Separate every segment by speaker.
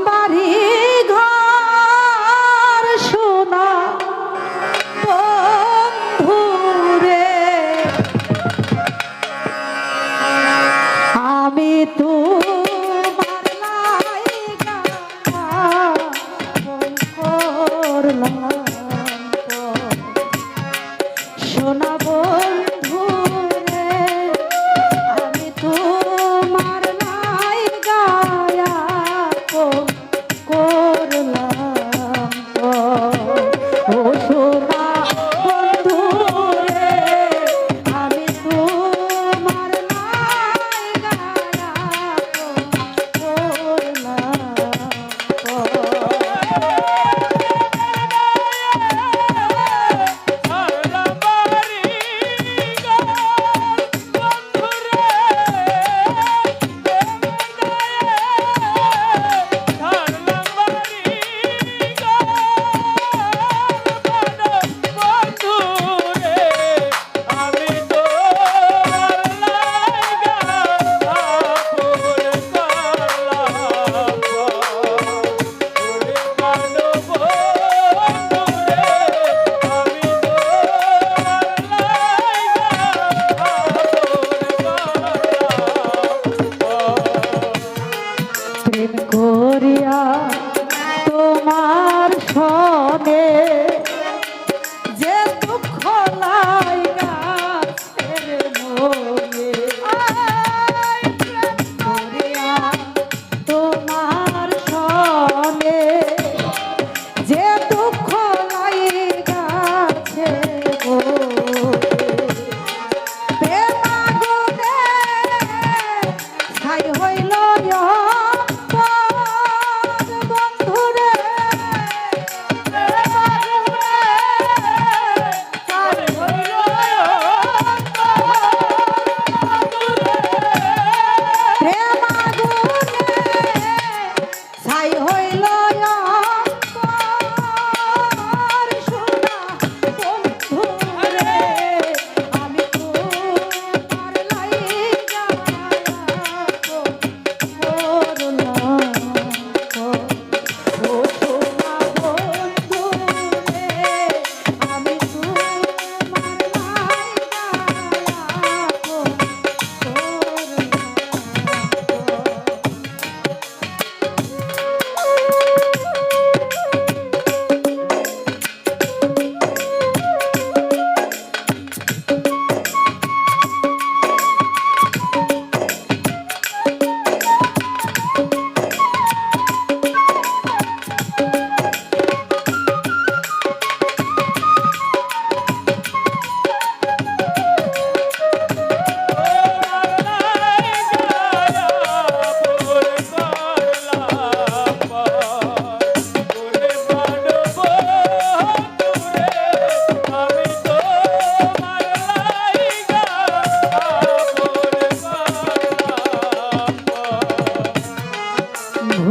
Speaker 1: somebody gone.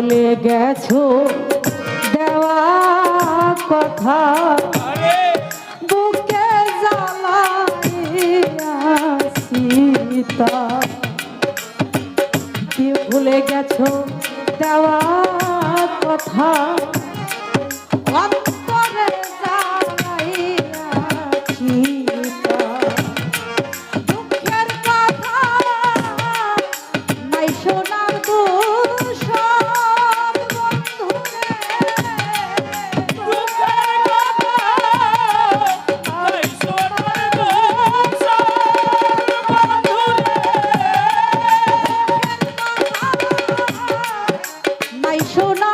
Speaker 1: ভুলে গেছো দেওয়া কথা। বুকে জ্বালাইয়া ভুলে গেছো দেওয়া কথা?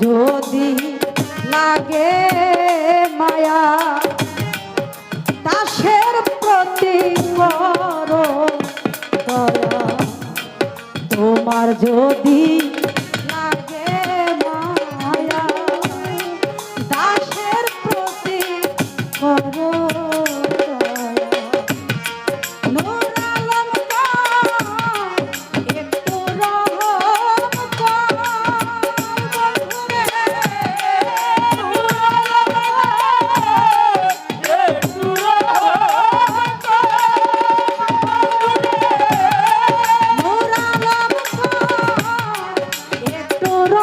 Speaker 1: যদি লাগে মায়া দাসের প্রতি তোমার যদি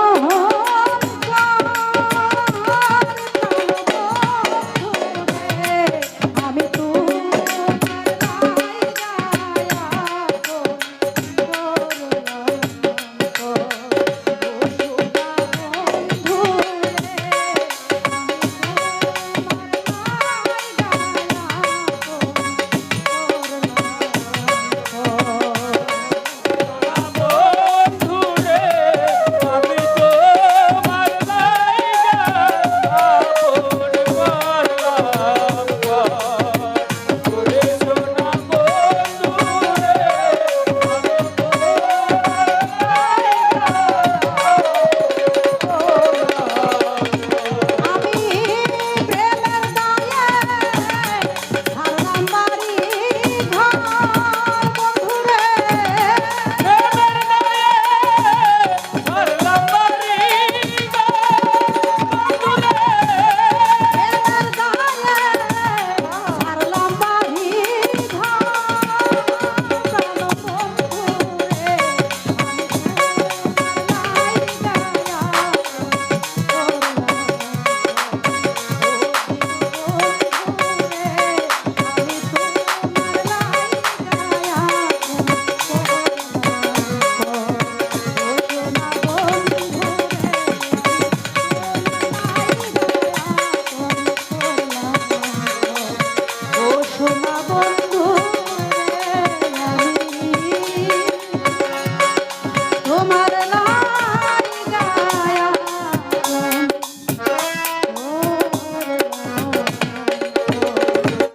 Speaker 1: Oh.